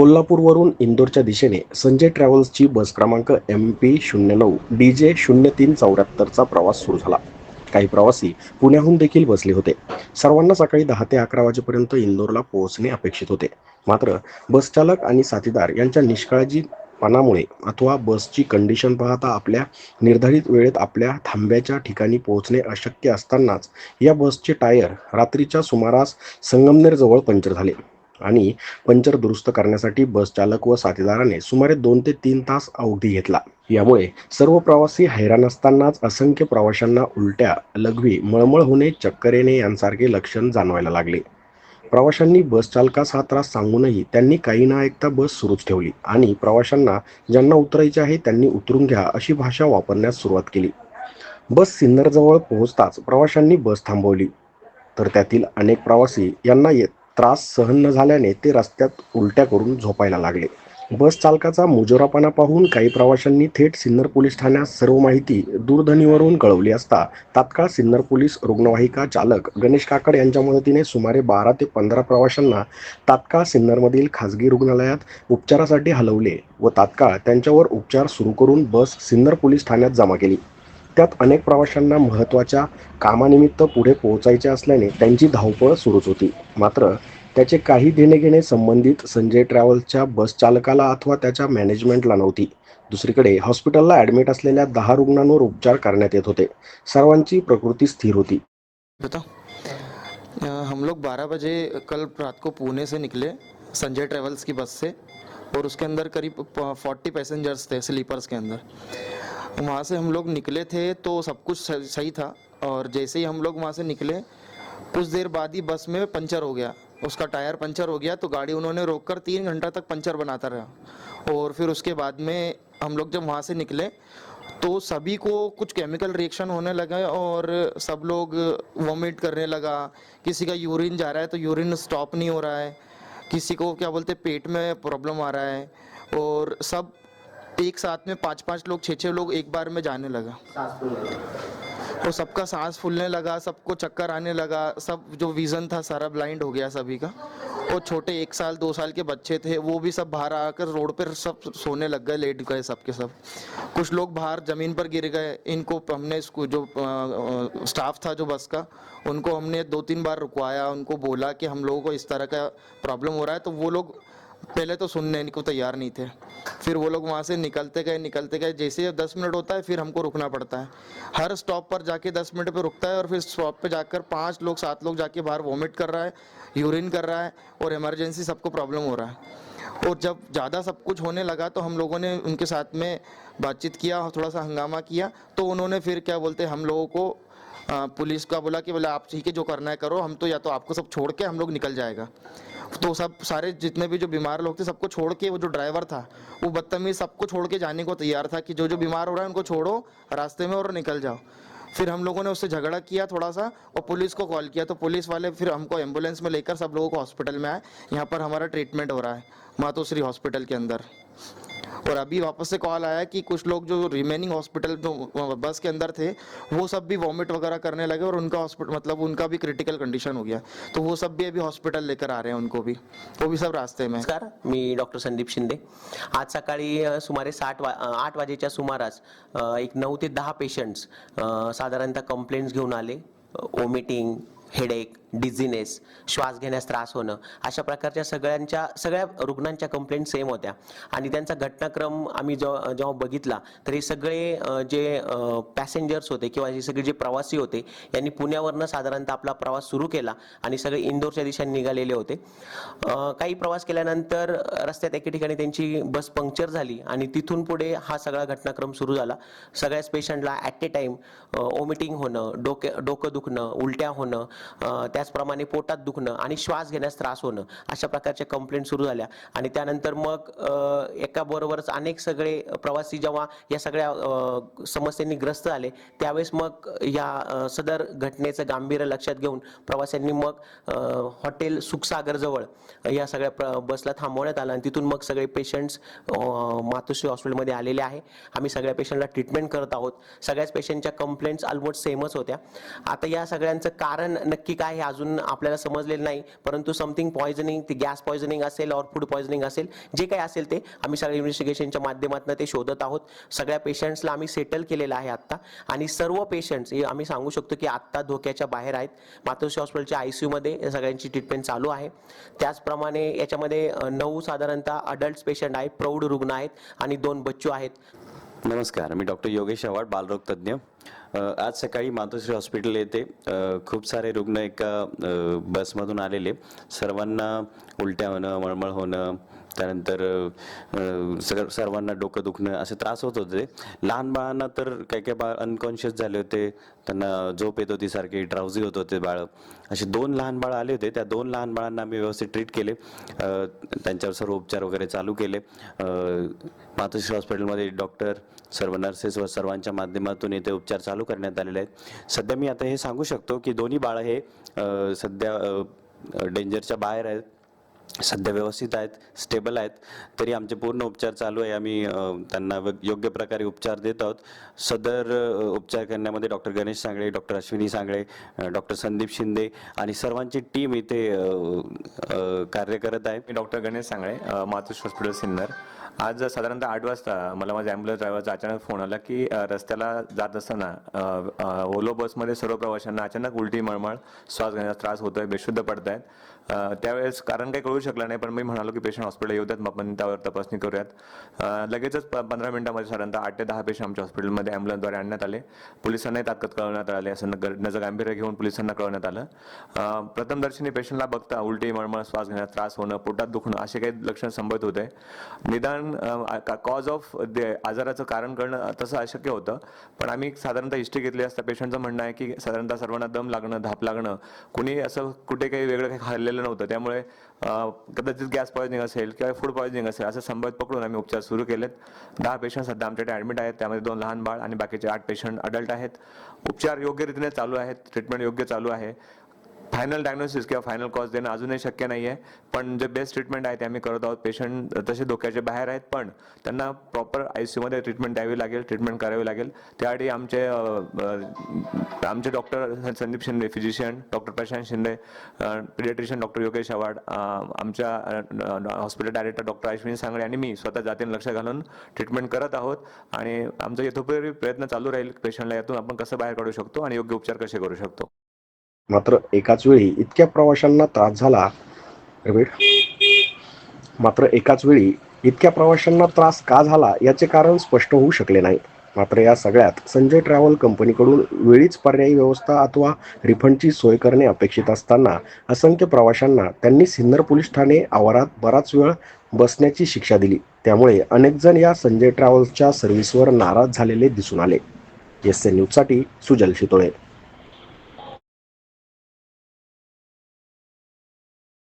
कोल्हापूरवरून इंदोरच्या दिशेने संजय ट्रॅव्हल्सची बस क्रमांक M P शून्य नऊ डी जे शून्य तीन चौऱ्याहत्तरचा प्रवास सुरू झाला. काही प्रवासी पुण्याहून देखील बसले होते. सर्वांना सकाळी दहा ते अकरा वाजेपर्यंत इंदोरला पोहोचणे अपेक्षित होते. मात्र बसचालक आणि साथीदार यांच्या निष्काळजीपणामुळे अथवा बसची कंडिशन पाहता आपल्या निर्धारित वेळेत आपल्या थांब्याच्या ठिकाणी पोहोचणे अशक्य असतानाच या बसचे टायर रात्रीच्या सुमारास संगमनेरजवळ पंक्चर झाले. आणि पंचर दुरुस्त करण्यासाठी बस चालक व साथीदाराने सुमारे दोन ते तीन तास अवधी घेतला. यामुळे सर्व प्रवासी हैराण असतानाच असंख्य प्रवाशांना उलट्या लघवी मळमळ होणे चक्कर येणे यांसारखे लक्षण जाणवायला लागले. प्रवाशांनी बस चालकास हा त्रास सांगूनही त्यांनी काही ना ऐकता बस सुरूच ठेवली आणि प्रवाशांना ज्यांना उतरायचे आहे त्यांनी उतरून घ्या अशी भाषा वापरण्यास सुरुवात केली. बस सिन्नरजवळ पोहोचताच प्रवाशांनी बस थांबवली. तर त्यातील अनेक प्रवासी यांना येत त्रास सहन न झाल्याने ते रस्त्यात उलट्या करून झोपायला लागले. बस चालकाचा मुजोरापणा पाहून काही प्रवाशांनी थेट सिन्नर पोलीस ठाण्यात सर्व माहिती दूरध्वनीवरून कळवली असता तात्काळ सिन्नर पोलीस रुग्णवाहिका चालक गणेश काकड यांच्या मदतीने सुमारे बारा ते पंधरा प्रवाशांना तात्काळ सिन्नरमधील खासगी रुग्णालयात उपचारासाठी हलवले व तात्काळ त्यांच्यावर उपचार सुरू करून बस सिन्नर पोलीस ठाण्यात जमा केली. रस्त्यात अनेक प्रवाशांना महत्त्वाच्या कामानिमित्त पुढे पोहोचायचे असल्याने त्यांची धावपळ सुरूच होती. मात्र त्याचे काही देणे घेणे संबंधित संजय ट्रॅव्हल्सच्या बस चालकाला अथवा त्याच्या मॅनेजमेंटला नव्हती. दुसरीकडे हॉस्पिटलला ॲडमिट असलेल्या दहा रुग्णांवर उपचार करण्यात येत होते. सर्वांची प्रकृती स्थिर होती. हम लोग 12 बजे कल रात को पुणे से निकले संजय ट्रेवल्स की बस से और उसके अंदर करीब फोर्टी पैसेंजर्स थे स्लीपर्स के अंदर। वहाँ से हम लोग निकले थे तो सब कुछ सही था। और जैसे ही हम लोग वहाँ से निकले, कुछ देर बाद ही बस में पंचर हो गया। उसका टायर पंचर हो गया तो गाड़ी उन्होंने रोककर तीन घंटा तक पंचर बनाता रहा। और फिर उसके बाद में हम लोग जब वहाँ से निकले तो सभी को कुछ केमिकल रिएक्शन होने लगा और सब लोग वॉमिट करने लगा। किसी का यूरिन जा रहा है तो यूरिन स्टॉप नहीं हो रहा है। किसी को क्या बोलते पेट में प्रॉब्लम आ रहा है। और सब एक साथ में पाँच पाँच लोग छः छः लोग एक बार में जाने लगा। तो सबका सांस फूलने लगा सबको चक्कर आने लगा सब जो विज़न था सारा ब्लाइंड हो गया सभी का। और छोटे एक साल दो साल के बच्चे थे वो भी सब बाहर आकर रोड पर सब सोने लग गए लेट गए सबके सब। कुछ लोग बाहर ज़मीन पर गिर गए इनको हमने इसको जो स्टाफ था जो बस का उनको हमने दो तीन बार रुकवाया उनको बोला कि हम लोगों को इस तरह का प्रॉब्लम हो रहा है तो वो लोग पहले तो सुनने को तैयार नहीं थे। फिर वो लोग वहाँ से निकलते गए निकलते गए। जैसे दस मिनट होता है, फिर हमको रुकना पड़ता है। हर स्टॉप पर जाके दस मिनट पर रुकता है और फिर स्टॉप पे जाकर पाँच लोग, सात लोग जाके बाहर वॉमिट कर रहा है यूरिन कर रहा है और इमरजेंसी सबको प्रॉब्लम हो रहा है। और जब ज़्यादा सब कुछ होने लगा तो हम लोगों ने उनके साथ में बातचीत किया और थोड़ा सा हंगामा किया। तो उन्होंने फिर क्या बोलते हम लोगों को पुलिस का बोला कि बोले, आप ठीक है, जो करना है करो, हम तो या तो आपको सब छोड़ के हम लोग निकल जाएगा। तो सब, सारे जितने भी जो बीमार लोग थे, सबको छोड़ के वो जो ड्राइवर था, वो बदतमीज सबको छोड़ के जाने को तैयार था कि जो जो बीमार हो रहा है, उनको छोड़ो, रास्ते में और निकल जाओ। फिर हम लोगों ने उससे झगड़ा किया थोड़ा सा और पुलिस को कॉल किया। तो पुलिस वाले फिर हमको एंबुलेंस में लेकर सब लोगों को हॉस्पिटल में आए। यहाँ पर हमारा ट्रीटमेंट हो रहा है, मातोश्री हॉस्पिटल के अंदर। और अभी वापस से कॉल आया कि कुछ लोग जो रिमेनिंग हॉस्पिटल जो बस के अंदर थे वो सब भी वॉमिट वगैरह करने लगे और उनका हॉस्पिटल मतलब उनका भी क्रिटिकल कंडीशन हो गया। तो वो सब भी अभी हॉस्पिटल लेकर आ रहे हैं उनको भी। वो भी सब रास्ते में। नमस्कार मी डॉक्टर संदीप शिंदे। आज सकाळी सुमारे साठ आठ वाजेच्या सुमारास अ, एक नऊ ते दहा पेशंट्स साधारणतः कंप्लेंट्स घेऊन आले. ओमिटिंग हेडेक डिझिनेस श्वास घेण्यास त्रास होणं अशा प्रकारच्या सगळ्यांच्या सगळ्या रुग्णांच्या कंप्लेंट सेम होत्या. आणि त्यांचा घटनाक्रम आम्ही जेव्हा जेव्हा बघितला तर हे सगळे जे पॅसेंजर्स होते किंवा हे सगळे जे प्रवासी होते यांनी पुण्यावरनं साधारणतः आपला प्रवास सुरू केला आणि सगळे इंदोरच्या दिशेने निघालेले होते. काही प्रवास केल्यानंतर रस्त्यात एके ठिकाणी त्यांची बस पंक्चर झाली आणि तिथून पुढे हा सगळा घटनाक्रम सुरू झाला. सगळ्याच पेशंटला ॲट ए टाईम ओमिटिंग होणं डोके डोकं दुखणं उलट्या होणं त्या त्याचप्रमाणे पोटात दुखणं आणि श्वास घेण्यास त्रास होणं अशा प्रकारच्या कंप्लेंट सुरू झाल्या. आणि त्यानंतर मग एकाबरोबरच एका बरोबरच अनेक सगळे प्रवासी जेव्हा या सगळ्या समस्यांनी ग्रस्त झाले त्यावेळेस मग या सदर घटनेचं गांभीर्य लक्षात घेऊन प्रवाशांनी मग हॉटेल सुखसागरजवळ या सगळ्या प्र बसला थांबवण्यात आलं. आणि तिथून मग सगळे पेशंट्स मातोश्री हॉस्पिटलमध्ये आलेले आहे. आम्ही सगळ्या पेशंटला ट्रीटमेंट करत आहोत. सगळ्याच पेशंटच्या कंप्लेंट्स ऑलमोस्ट सेमच होत्या. आता या सगळ्यांचं कारण नक्की काय हे अजून आपल्याला समजलेलं नाही परंतु समथिंग पॉयझनिंग ते गॅस पॉयझनिंग असेल और फूड पॉयझनिंग असेल जे काही असेल ते आम्ही सगळ्या इन्व्हेस्टिगेशनच्या माध्यमातून ते शोधत आहोत. सगळ्या पेशंट्सला आम्ही सेटल केलेलं आहे आत्ता. आणि सर्व पेशंट्स हे आम्ही सांगू शकतो की आत्ता धोक्याच्या बाहेर आहेत. मातोश्री हॉस्पिटलच्या आय सी यूमध्ये सगळ्यांची ट्रीटमेंट चालू आहे. त्याचप्रमाणे याच्यामध्ये नऊ साधारणतः अडल्ट पेशंट आहेत प्रौढ रुग्ण आहेत आणि दोन बच्चू आहेत. नमस्कार मी डॉक्टर योगेश आव्हाड बालरोग तज्ज्ञ. आज सकाळी मातोश्री हॉस्पिटल येथे खूप सारे रुग्ण एका बसमधून आलेले. सर्वांना उलट्या होणं मळमळ होणं त्यानंतर सगळं सर्वांना डोकं दुखणं असे त्रास होत होते. लहान बाळांना तर काही काही बाळ अनकॉन्शियस झाले होते. त्यांना झोप येत होती सारखी ड्राउझी होत होते बाळ. असे दोन लहान बाळ आले होते. त्या दोन लहान बाळांना आम्ही व्यवस्थित ट्रीट केले. त्यांच्यावर सर्व उपचार वगैरे चालू केले. मातोश्री हॉस्पिटलमध्ये डॉक्टर सर्व नर्सेस व सर्वांच्या माध्यमातून इथे उपचार चालू करण्यात आलेले आहेत. सध्या मी आता हे सांगू शकतो की दोन्ही बाळं हे सध्या डेंजरच्या बाहेर आहेत. सध्या व्यवस्थित आहेत स्टेबल आहेत. तरी आमचे पूर्ण उपचार चालू आहे. आम्ही त्यांना योग्य प्रकारे उपचार देत आहोत. सदर उपचार करण्यामध्ये doctor Ganesh Sangle doctor Ashwini Sangle doctor Sandeep Shinde आणि सर्वांची टीम इथे कार्य करत आहे. मी डॉक्टर गणेश सांगळे अ, हॉस्पिटल सिन्नर. आज साधारणतः आठ वाजता मला माझ्या ॲम्ब्युलन्स ड्रायव्हरचा अचानक फोन आला की रस्त्याला जात असताना ओलो बसमध्ये सर्व प्रवाशांना अचानक उलटी मळमळ श्वास घेण्याचा त्रास होतोय बेशुद्ध पडत आहेत त्यावेळेस कारण काही कळू शकलं नाही पण मी म्हणालो की पेशंट हॉस्पिटल येऊ द्यात मग आपण त्यावर तपासणी करूयात. लगेचच प- पंधरा मिनिटामध्ये साधारणतः आठ ते दहा पेशंट आमच्या हॉस्पिटलमध्ये ॲम्ब्युलन्सद्वारे आणण्यात आले. पोलिसांनाही ताकद कळवण्यात आले असं गरजेचं गांभीर्य घेऊन पोलिसांना कळवण्यात आलं. प्रथमदर्शनी पेशंटला बघता उलटी मळमळ श्वास घेण्यात त्रास होणं पोटात दुखणं असे काही लक्षण संभवत होते. निदान कारण कॉज ऑफ आजाराचं कारण करणं तसं अशक्य होतं. पण आम्ही साधारणतः हिस्ट्री घेतली असता पेशंटचं म्हणणं आहे की साधारणतः सर्वांना दम लागणं धाप लागणं कुणी असं कुठे काही वेगळं काही खाल्लेलं नव्हतं. त्यामुळे कदाचित गॅस पॉयझनिंग असेल किंवा फूड पॉयझनिंग असेल असं संभव पकडून आम्ही उपचार सुरू केलेत. दहा पेशंट सध्या आमच्याकडे ॲडमिट आहेत. त्यामध्ये दोन लहान बाळ आणि बाकीचे आठ पेशंट अडल्ट आहेत. उपचार योग्य रीतीने चालू आहेत. ट्रीटमेंट योग्य चालू आहे. फायनल डायग्नोसिस किंवा फायनल कॉज देणं अजूनही शक्य नाही आहे पण जे बेस्ट ट्रीटमेंट आहे ते आम्ही करत आहोत. पेशंट तसे धोक्याचे बाहेर आहेत पण त्यांना प्रॉपर आय सी यूमध्ये ट्रीटमेंट द्यावी लागेल ट्रीटमेंट करावी लागेल. त्यासाठी आमचे आमचे doctor Sandeep Shinde physician doctor Prashant Shinde paediatrician doctor Yogesh Awhad आमच्या hospital director doctor Ashwini Sangle आणि मी स्वतः जातीने लक्ष घालून ट्रीटमेंट करत आहोत. आणि आमचा यथोपरी प्रयत्न चालू राहील पेशंटला यातून आपण कसं बाहेर काढू शकतो आणि योग्य उपचार कसे करू शकतो. मात्र एकाच वेळी इतक्या प्रवाशांना त्रास झाला. मात्र एकाच वेळी इतक्या प्रवाशांना त्रास का झाला याचे कारण स्पष्ट होऊ शकले नाही मात्र या सगळ्यात संजय ट्रॅव्हल कंपनीकडून वेळीच पर्यायी व्यवस्था अथवा रिफंडची सोय करणे अपेक्षित असताना असंख्य प्रवाशांना त्यांनी सिन्नर पोलीस ठाणे आवारात बराच वेळ बसण्याची शिक्षा दिली. त्यामुळे अनेक जण या संजय ट्रॅव्हल्सच्या सर्व्हिसवर नाराज झालेले दिसून आले. एस एन न्यूजसाठी सुजल शितोळे.